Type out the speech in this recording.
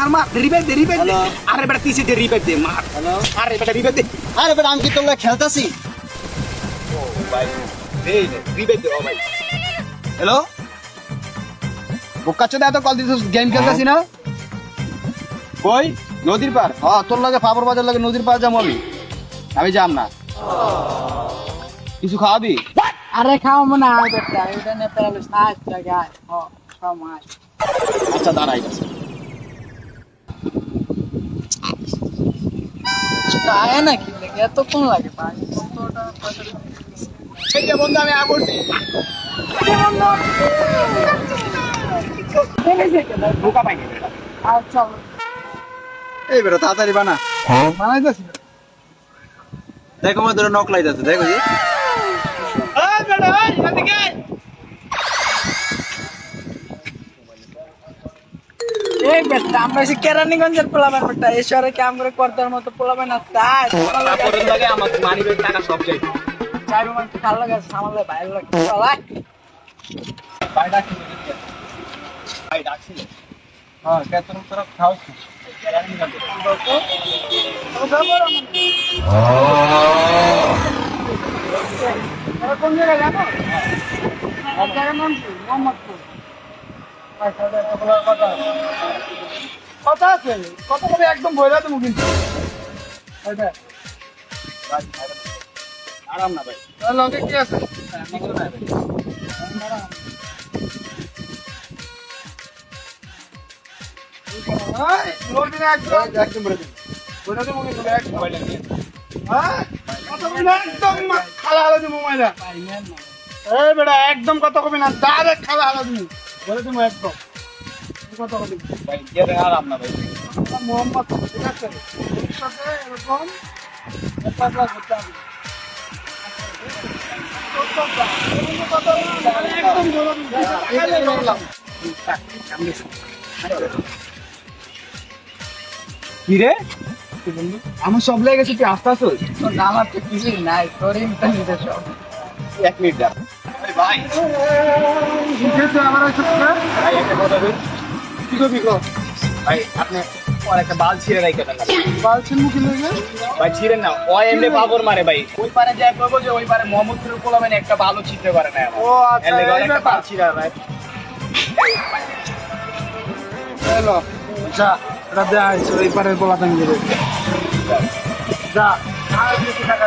মার মার রিবেট দে রিবেট দে। আরে বেটা পিছে দে রিবেট দে মার। আরে বেটা রিবেট দে। আরে বেটা আমি কি তোমরা খেলতাছি? ও ভাই দে রিবেট দে ও ভাই হ্যালো বোকা চোদা এত কল দিছিস গেম খেলতাছি না? কই? নদীর পার হ্যাঁ তোর লাগে ফাবর বাজার লাগে নদীর পার যাব আমি। আমি যাম না। কিছু খাওয়াবি? আরে খাও মনে হয় বেটা এটা নিয়ে পেরালিস না আচ্ছা দাঁড়াই আয় নাকি? এতক্ষণ লাগে ভাই কতটা সেই যে বন্ধু আমি আ করছি। বোকা পাইনি। আর চল এই বেটা তাড়াতাড়ি বানা। বানাইতেছি। দেখো আমার ধরে নক লাইতাছে দেখো এই বেটা আমরা এসে কেরানীগঞ্জের পোলাবেন বেটা। এই শহরে কাম করে করতার মতো পোলাবেন না তাই তারপরে লাগে। আমার মানি ব্যাগ টাকা সব চাই। চাই রুমান ভালো লাগে সামালে ভালো লাগে। চলাই ভাই ডাকছি ভাই ডাকছি হ্যাঁ তোরা কোন জায়গায় কি? মোহাম্মদপুর। কথা আছে কথা বলে একদম বইলা তুমি কিন্তু। আরাম না ভাই। কি আছে? কিছু ভাই হ্যাঁ খালা হালা তুমি মোবাইলা এই বেটা একদম কথা কবি না ডাইরেক্ট খালা হালা তুমি বলে তুমি একদম। কথা কবি ভাই দিয়ে আরাম না ভাই মোহাম্মদ ঠিক আছে? সাথে এরকম একটা করতে হবে। একদম কি রে? আমার সব লেগে গেছে তুই আস্তে আস্তে আমার তো কিছুই নাই। তোর ইন্টারনেটে সব। এক মিনিট দাঁড়া। ভাই ভাই একটা কথা বল কি করবি গো ভাই আপনি ওর একটা বাল ছিঁড়ে রাখতে দেন বালছেন মুখে লইলে ভাই ছিঁড়েন না। ও এমনি পাবর মারে ভাই। ওই পারে করব যে ওই পারে মোহাম্মদপুরের পোলাবেন একটা ভালো ছিঁড়তে পারে না ও আচ্ছা এর লেগে ওর এই একটা ব্যাপার। বাল ছিঁড়া ভাই। হ্যালো যা এটা দেয়া হয়েছে ওই পারের দেবে। যা আর টাকা